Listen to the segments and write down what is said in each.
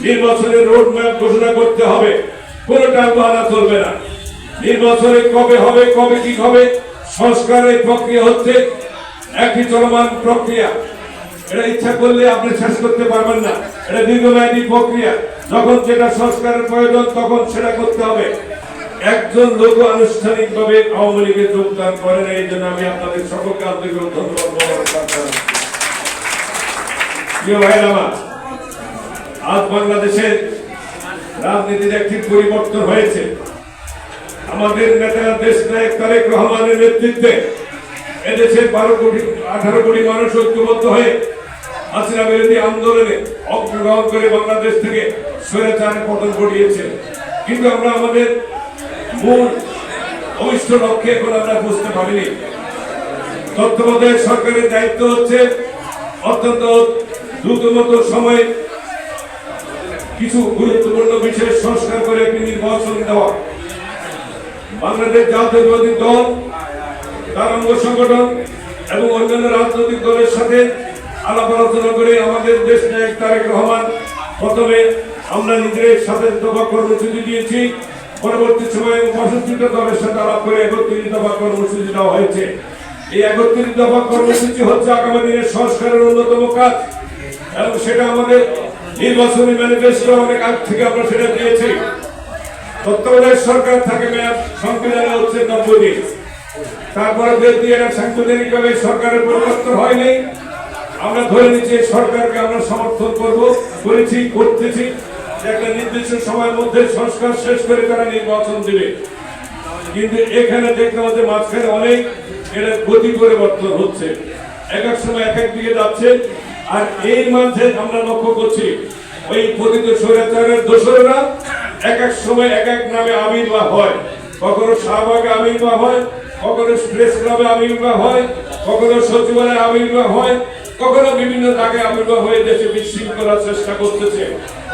নির্বাচনের road map ঘোষণা করতে হবে। কোনো বাহানা চলবে না। নির্বাচনে কবে হবে, কবে কি হবে, সংস্কারের প্রক্রিয়া হচ্ছে একটি চলমান প্রক্রিয়া। এটা ইচ্ছা করলে আপনি শেষ করতে পারবেন না। এটা দীর্ঘমেয়াদী প্রক্রিয়া। যখন যেটা সংস্কারের প্রয়োজন, তখন সেটা করতে হবে। একজন লোক আনুষ্ঠানিক ভাবে আওয়ামী লীগে যোগদান করেন এই জন্য আমি আপনাদের সকলকে আন্তরিক ধন্যবাদ প্রিয় ভাইয়ের আমার আজ বাংলাদেশের রাজনীতির একটি পরিবর্তন হয়েছে। আমাদের নেতারা দেশ নায়ক তারেক রহমানের নেতৃত্বে এদেশের বারো কোটি, আঠারো কোটি মানুষ ঐক্যবদ্ধ হয়ে হাসিনা বিরোধী আন্দোলনে অংশগ্রহণ করে বাংলাদেশ থেকে স্বৈরাচারের পতন ঘটিয়েছে। কিন্তু আমরা আমাদের মূল অভিষ্ট লক্ষ্যে এখন আমরা বুঝতে পারিনি। তত্ত্বাবধায়ক সরকারের দায়িত্ব হচ্ছে অত্যন্ত দ্রুতমত সময়ে কিছু গুরুত্বপূর্ণ বিষয় সংস্কার করে একটি নির্বাচন দেওয়া। বাংলাদেশ জাতীয়তাবাদী দল, তার অঙ্গ সংগঠন এবং অন্যান্য রাজনৈতিক দলের সাথে আলাপ আলোচনা করে আমাদের দেশ নায়ক তারেক রহমান প্রথমে আমরা নিজের সাথে দফা কর্মসূচি দিয়েছি। পরবর্তী সময়ে পঁয়ষট্টিটা দলের সাথে আলাপ করে একত্রিশ দফা কর্মসূচি দেওয়া হয়েছে। এই একত্রিশ দফা কর্মসূচি হচ্ছে আগামী দিনের সংস্কারের অন্যতম কাজ এবং সেটা আমাদের নির্বাচনী ম্যানিফেস্টো অনেক আগ থেকে আমরা সেটা দিয়েছি তত্ত্বাবধায়ক সরকার থাকে মেয়াদ সংবিধানে হচ্ছে নব্বই দিন। তারপরে যেহেতু এটা সাংবিধানিক ভাবে সরকারের পরিবর্তন হয়নি। আমরা ধরে নিচ্ছি সরকারকে আমরা সমর্থন করব, করেছি, করতেছি। একটা নির্দিষ্ট সময়ের মধ্যে সংস্কার শেষ করে তারা নির্বাচন দিবে। কিন্তু এখানে দেখতে আমাদের মাঝখানে অনেক এটা গতি পরিবর্তন হচ্ছে। এক এক সময় এক এক দিকে যাচ্ছে। আর এই মাঝে আমরা লক্ষ্য করছি, ওই পতিত স্বৈরাচারের দোসরেরা এক এক সময় এক এক নামে আবির্ভাব হয়। কখনো শাহবাগে আবির্ভাব হয়, কখনো প্রেস ক্লাবে আবির্ভাব হয়, কখনো সচিবালয়ে আবির্ভাব হয়, কখনো বিভিন্ন জায়গায় আবির্ভাব হয়ে দেশে বিশৃঙ্খলার চেষ্টা করতেছে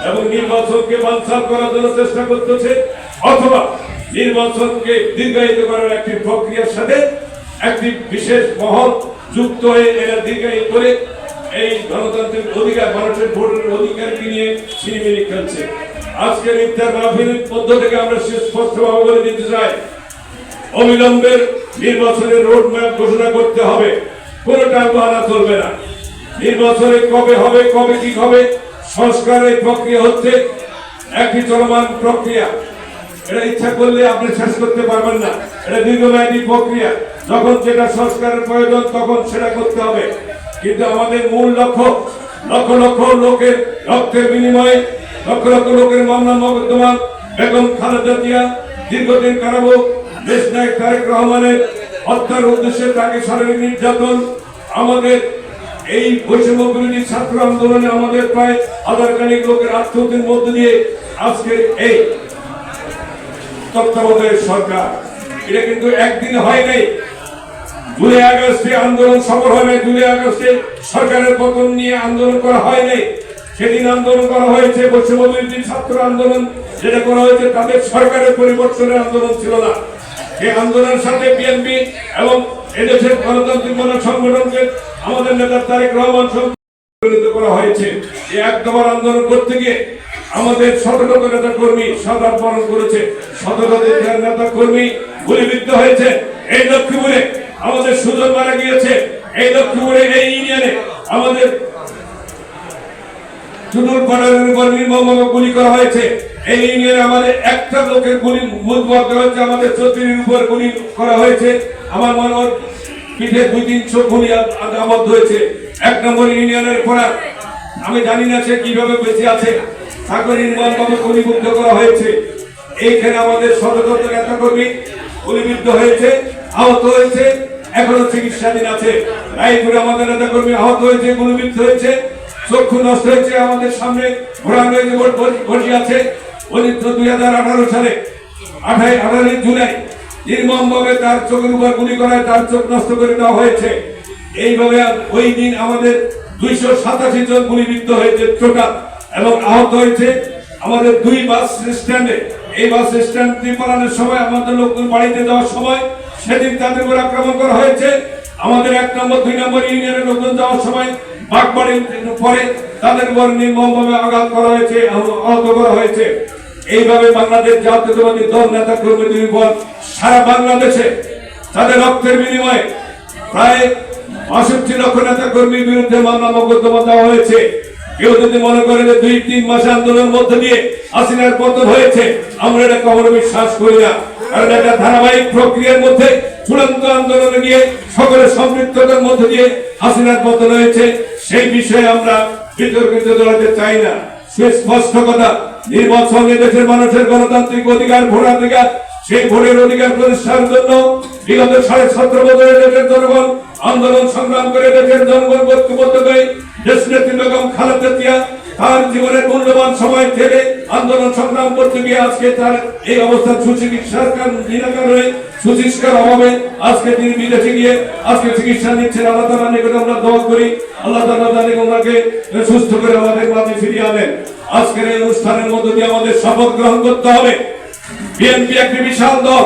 এবং নির্বাচনকে বাঞ্ছাল করার জন্য চেষ্টা করতেছে, অথবা নির্বাচনকে দীর্ঘায়িত করার একটি প্রক্রিয়ার সাথে একটি বিশেষ মহল যুক্ত হয়ে এরা দীর্ঘায়িত করে এই গণতান্ত্রিক অধিকার, মানুষের ভোটের অধিকারকে নিয়ে ছিনিমিনি খেলছে। আজকের ইফতার মাহফিলের মধ্য থেকে আমরা স্পষ্টভাবে বলে দিতে চাই, অবিলম্বের নির্বাচনের রোড ম্যাপ ঘোষণা করতে হবে। কোনো টাল বাহানা চলবে না। নির্বাচনে কবে হবে, কবে কি হবে, সংস্কারের প্রক্রিয়া হচ্ছে একই চলমান প্রক্রিয়া। এটা ইচ্ছা করলে আপনি শেষ করতে পারবেন না। এটা দীর্ঘমেয়াদী প্রক্রিয়া। যখন যেটা সংস্কারের প্রয়োজন, তখন সেটা করতে হবে। কিন্তু আমাদের মূল লক্ষ্য, লক্ষ লক্ষ লোকের রক্তের বিনিময়ে, লক্ষ লক্ষ লোকের মামলা মকদ্দমা বেগম খালেদা জিয়া দীর্ঘদিন কারাবো। দেশ নায়ক তারেক রহমানের হত্যার উদ্দেশ্যে তাকে শারীরিক নির্যাতন। আমাদের এই বৈষম্য বিরোধী ছাত্র আন্দোলনে আমাদের প্রায় হাজার খানিক লোকের আত্মহত্যের মধ্য দিয়ে আজকের এই তত্ত্বাবধায়ক সরকার। এটা কিন্তু একদিন হয় নাই। জুলাই আগস্টে আন্দোলন সফল নাই জুলাই আগস্টে সরকারের পতন নিয়ে আন্দোলন করা হয়নি। সেদিন আন্দোলন করা হয়েছে বিরোধী ছাত্র আন্দোলন। যেটা করা হয়েছে তাদের সরকারের পরিবর্তনের আন্দোলন ছিল না। এই আন্দোলনের সাথে বিএনপি এবং এদেশের গণতান্ত্রিক মানব সংগঠনকে আমাদের নেতা তারেক রহমান পরিণত করা হয়েছে। এই এক দফার আন্দোলন করতে গিয়ে আমাদের শত শত নেতা কর্মী সাধারণ বরণ করেছে। শত শত নেতা কর্মী গুলিবিদ্ধ হয়েছে। এই লক্ষ্মীপুরে আমাদের সুজন মারা গিয়েছে। এই লক্ষ্মীপুরে এই ইউনিয়নে আমাদের ইউনিয়নের আমি জানি না সে কীভাবে বেঁচে আছে। তাকে করা হয়েছে। এইখানে আমাদের সদরদপ্তর নেতা কর্মী গুলিবিদ্ধ হয়েছে, আহত হয়েছে। এখনও চিকিৎসাধীন আছে। রায়পুরে আমাদের নেতা কর্মী আহত হয়েছে গুলিবিদ্ধ হয়েছে। চক্ষু নষ্ট হয়েছে, আমাদের সামনে ঘোরানো হয়েছে, বসে আছে। উনি তো দুই হাজার আঠারো সালে, আঠাই আঠারোই জুলাই, নির্মম ভাবে তার চোখের উপর গুলি করায় তার চোখ নষ্ট করে দেওয়া হয়েছে। এইভাবে ওই দিন আমাদের দুইশো সাতাশি জন গুলিবিদ্ধ হয়েছে টোটাল এবং আহত হয়েছে আমাদের দুই বাস স্ট্যান্ডে। এই বাস স্ট্যান্ড ত্রিপালনের সময়, আমাদের লোকজন বাড়িতে যাওয়ার সময় সেদিন তাদের উপর আক্রমণ করা হয়েছে। আমাদের এক নম্বর, দুই নম্বর ইউনিয়নের লোকজন যাওয়ার সময় বাগবাড়ির পরে তাদের উপর নির্মমভাবে আঘাত করা হয়েছে, আহত করা হয়েছে। এইভাবে বাংলাদেশ জাতীয়তাবাদী দল নেতা কর্মীদের উপর সারা বাংলাদেশে তাদের রক্তের বিনিময়ে প্রায় বাষট্টি লক্ষ নেতা কর্মীর বিরুদ্ধে মামলা মোকদ্দমা দেওয়া হয়েছে। কেউ যদি মনে করে যে দুই, তিন আন্দোলনের দিয়ে পতন হয়েছে, আমরা এটা কখনো বিশ্বাস করি না। কারণ এটা ধারাবাহিক প্রক্রিয়ার মধ্যে চূড়ান্ত আন্দোলনে গিয়ে সকলের সম্পৃক্ততার মধ্যে দিয়ে হাসিনার পতন হয়েছে। সেই বিষয়ে আমরা বিতর্কিত চাই না। সুস্পষ্ট কথা, নির্বাচনে দেশের মানুষের গণতান্ত্রিক অধিকার, ভোটাধিকার সেই অধিকার সাড়ে জনগণ আন্দোলন সংগ্রাম করে সময় আন্দোলন সংগ্রাম করতে আজকে আজকে বিদেশে গিয়ে আজকে চিকিৎসা আমরা করি। ওনাকে সুস্থ করে আমাদের মাঝে ফিরিয়ে আজকের এই অনুষ্ঠানের মধ্য দিয়ে আমাদের শপথ গ্রহণ করতে হবে। বিএনপি একটি বিশাল দল।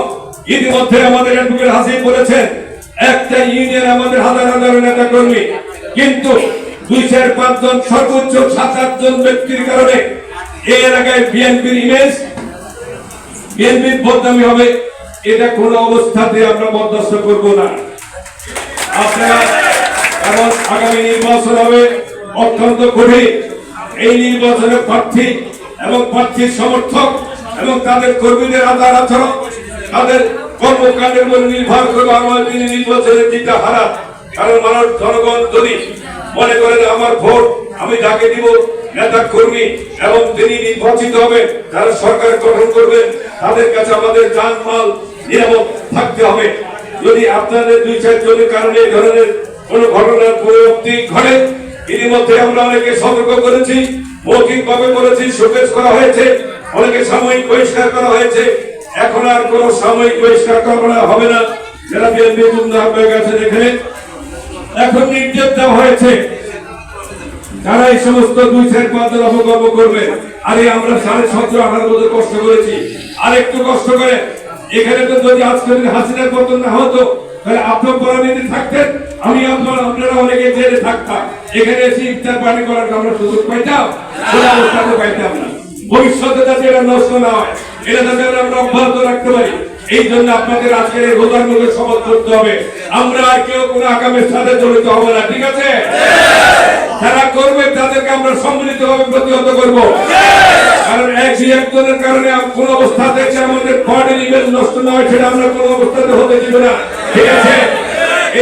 ইতিমধ্যে আমাদের অ্যাডভোকেট হাসিব বলেছেন, একটা ইউনিয়নে আমাদের হাজার হাজার নেতা কর্মী। কিন্তু দুই চার পাঁচজন, সর্বোচ্চ সাত আটজন ব্যক্তির কারণে এই এলাকায় বিএনপির ইমেজ বিএনপির বদনামি হবে, এটা কোন অবস্থাতে আমরা বরদাস্ত করব না। আপনারা আগামী নির্বাচন হবে অত্যন্ত কঠিন। এই নির্বাচনে প্রার্থী এবং প্রার্থীর সমর্থক এবং তাদের কর্মীদের আচার আচরণ, তাদের কর্মকাণ্ডের উপর নির্ভর করবে আমার তিনি নির্বাচনে জিতা হারা। কারণ মানুষ জনগণ যদি মনে করেন আমার ভোট, আমি যাকে দিব, নেতা কর্মী, এবং তিনি নির্বাচিত হবে, তারা সরকার গঠন করবেন তাদের কাছে আমাদের যান মাল নিরাপদ থাকতে হবে। যদি আপনাদের দুই চার জনের কারণে এই ধরনের কোন ঘটনার পরিবর্তি ঘটে, ইতিমধ্যে আমরা অনেকে সতর্ক করেছি মৌখিক ভাবে করেছি শোকেশ করা হয়েছে। অনেকে সাময়িক বহিষ্কার করা হয়েছে। এখন আর কোন সাময়িক বহিষ্কার করা হবে না। যারা বিএনপি হয়ে গেছে এখানে, এখন নির্দেশ দেওয়া হয়েছে যারা এই সমস্ত দুই চার পাঁচজন অপকর্ম করবে। আরে আমরা সাড়ে সতেরো আঠারো বছর কষ্ট করেছি। আর একটু কষ্ট করে, এখানে তো যদি আজকে যদি হাসিনার পতন না হতো, তাহলে আপনার পরামিতি থাকতেন, আমি আপনার, আপনারা অনেকে জেলে থাকতাম। এখানে এসে ইফতার পানি করার আমরা সুযোগ পাইতাম পাইতাম না। ভবিষ্যতে নষ্ট না হয় এটা যাতে আমরা অব্যাহত রাখতে পারি, এই জন্য আপনাদের আজকের এই করতে হবে। আমরা আর কেউ কোনো আগামের সাথে জড়িত না, ঠিক আছে? যারা করবে, তাদেরকে আমরা সম্মিলিত ভাবে প্রতিহত কারণ এক একজনের কারণে কোন অবস্থাতে আমাদের বডির ইমেজ নষ্ট না হয়, সেটা আমরা কোন অবস্থাতে হতে দিব না, ঠিক আছে?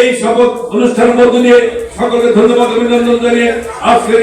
এই শপথ অনুষ্ঠানের মধ্য দিয়ে সকলকে ধন্যবাদ, অভিনন্দন জানিয়ে আজকের